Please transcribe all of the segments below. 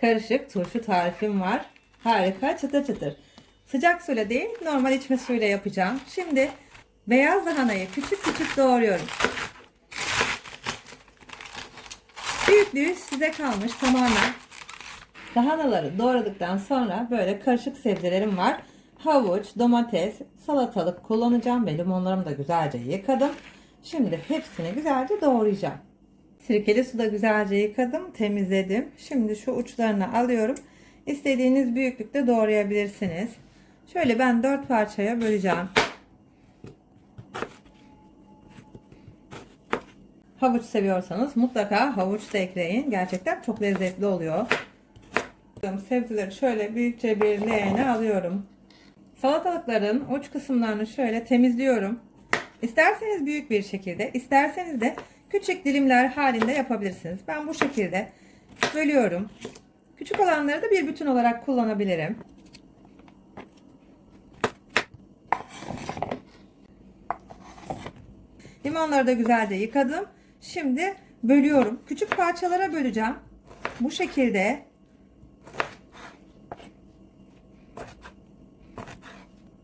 karışık turşu tarifim var. Harika çıtır çıtır. Sıcak suyla değil normal içme suyuyla yapacağım. Şimdi beyaz lahanayı küçük küçük doğruyorum. Büyüklüğü size kalmış tamamen. Lahanaları doğradıktan sonra böyle karışık sebzelerim var. Havuç, domates, salatalık kullanacağım ve limonlarımı da güzelce yıkadım. Şimdi hepsini güzelce doğrayacağım. Sirkeli suda güzelce yıkadım, temizledim. Şimdi şu uçlarını alıyorum. İstediğiniz büyüklükte doğrayabilirsiniz. Şöyle ben 4 parçaya böleceğim. Havuç seviyorsanız mutlaka havuç da ekleyin. Gerçekten çok lezzetli oluyor. Sebzeleri şöyle büyükçe bir leğene alıyorum. Salatalıkların uç kısımlarını şöyle temizliyorum. İsterseniz büyük bir şekilde, isterseniz de küçük dilimler halinde yapabilirsiniz. Ben bu şekilde bölüyorum. Küçük olanları da bir bütün olarak kullanabilirim. Limonları da güzelce yıkadım. Şimdi bölüyorum. Küçük parçalara böleceğim. Bu şekilde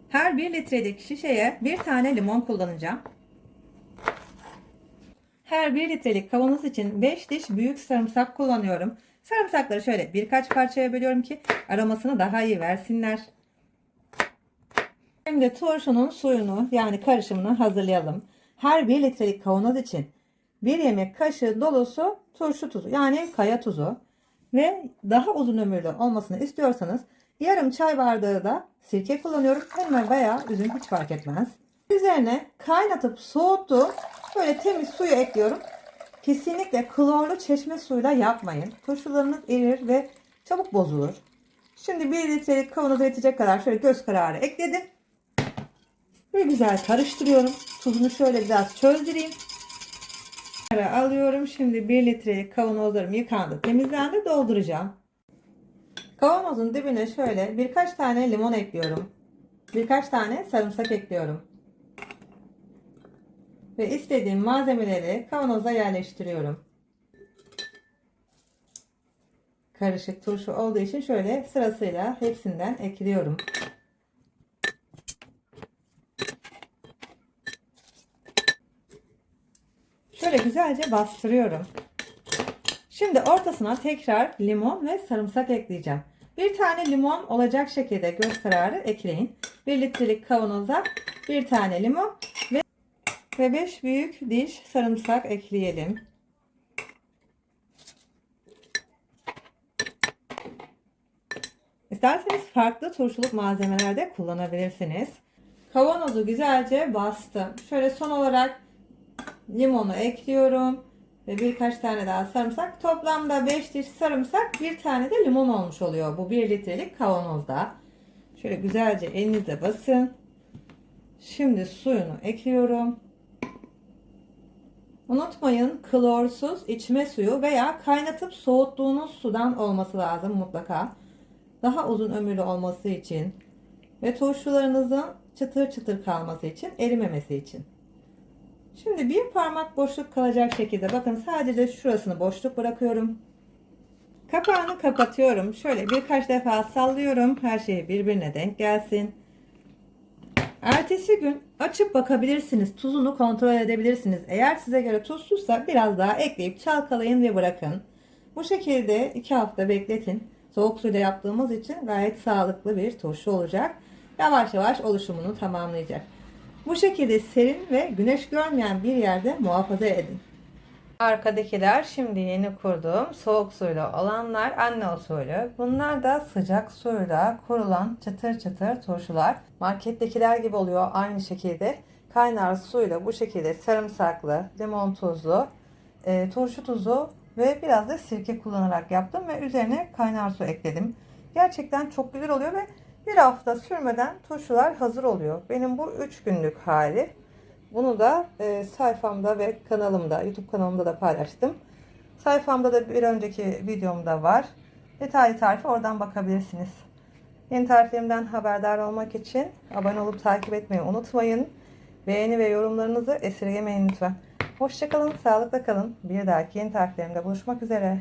Her 1 litrelik şişeye bir tane limon kullanacağım. Her 1 litrelik kavanoz için 5 diş büyük sarımsak kullanıyorum. Sarımsakları şöyle birkaç parçaya bölüyorum ki aromasını daha iyi versinler. Şimdi turşunun suyunu yani karışımını hazırlayalım. Her 1 litrelik kavanoz için 1 yemek kaşığı dolusu turşu tuzu yani kaya tuzu ve daha uzun ömürlü olmasını istiyorsanız yarım çay bardağı da sirke kullanıyorum. Elma veya üzüm hiç fark etmez. Üzerine kaynatıp soğuttuğum böyle temiz suyu ekliyorum. Kesinlikle klorlu çeşme suyuyla yapmayın. Turşularınız erir ve çabuk bozulur. Şimdi 1 litrelik kavanoza yetecek kadar şöyle göz kararı ekledim. Ve güzel karıştırıyorum. Tuzunu şöyle biraz çözdüreyim. Alıyorum. Şimdi 1 litrelik kavanozlarım yıkandı, temizlendi, dolduracağım. Kavanozun dibine şöyle birkaç tane limon ekliyorum. Birkaç tane sarımsak ekliyorum. Ve istediğim malzemeleri kavanoza yerleştiriyorum. Karışık turşu olduğu için şöyle sırasıyla hepsinden ekliyorum. Şöyle güzelce bastırıyorum. Şimdi ortasına tekrar limon ve sarımsak ekleyeceğim. Bir tane limon olacak şekilde göz kararı ekleyin. 1 litrelik kavanoza bir tane limon ve 5 büyük diş sarımsak ekleyelim. İsterseniz farklı turşuluk malzemelerde kullanabilirsiniz. Kavanozu güzelce bastım. Şöyle son olarak limonu ekliyorum. Ve birkaç tane daha sarımsak. Toplamda 5 diş sarımsak bir tane de limon olmuş oluyor. Bu 1 litrelik kavanozda. Şöyle güzelce elinizle basın. Şimdi suyunu ekliyorum. Unutmayın klorsuz içme suyu veya kaynatıp soğuttuğunuz sudan olması lazım mutlaka. Daha uzun ömürlü olması için ve turşularınızın çıtır çıtır kalması için, erimemesi için. Şimdi bir parmak boşluk kalacak şekilde bakın sadece şurasını boşluk bırakıyorum. Kapağını kapatıyorum. Şöyle birkaç defa sallıyorum. Her şey birbirine denk gelsin. Ertesi gün açıp bakabilirsiniz. Tuzunu kontrol edebilirsiniz. Eğer size göre tuzsuzsa biraz daha ekleyip çalkalayın ve bırakın. Bu şekilde 2 hafta bekletin. Soğuk suyla yaptığımız için gayet sağlıklı bir turşu olacak. Yavaş yavaş oluşumunu tamamlayacak. Bu şekilde serin ve güneş görmeyen bir yerde muhafaza edin. Arkadakiler şimdi yeni kurduğum soğuk suyla olanlar anne usulü. Bunlar da sıcak suyla kurulan çıtır çıtır turşular. Markettekiler gibi oluyor aynı şekilde. Kaynar suyla bu şekilde sarımsaklı, limon tuzlu, e, turşu tuzu ve biraz da sirke kullanarak yaptım ve üzerine kaynar su ekledim. Gerçekten çok güzel oluyor ve bir hafta sürmeden turşular hazır oluyor. Benim bu 3 günlük hali. Bunu da e, sayfamda ve kanalımda, YouTube kanalımda da paylaştım. Sayfamda da bir önceki videomda var. Detaylı tarifi oradan bakabilirsiniz. Yeni tariflerimden haberdar olmak için abone olup takip etmeyi unutmayın. Beğeni ve yorumlarınızı esirgemeyin lütfen. Hoşçakalın, sağlıkla kalın. Bir dahaki yeni tariflerimde buluşmak üzere.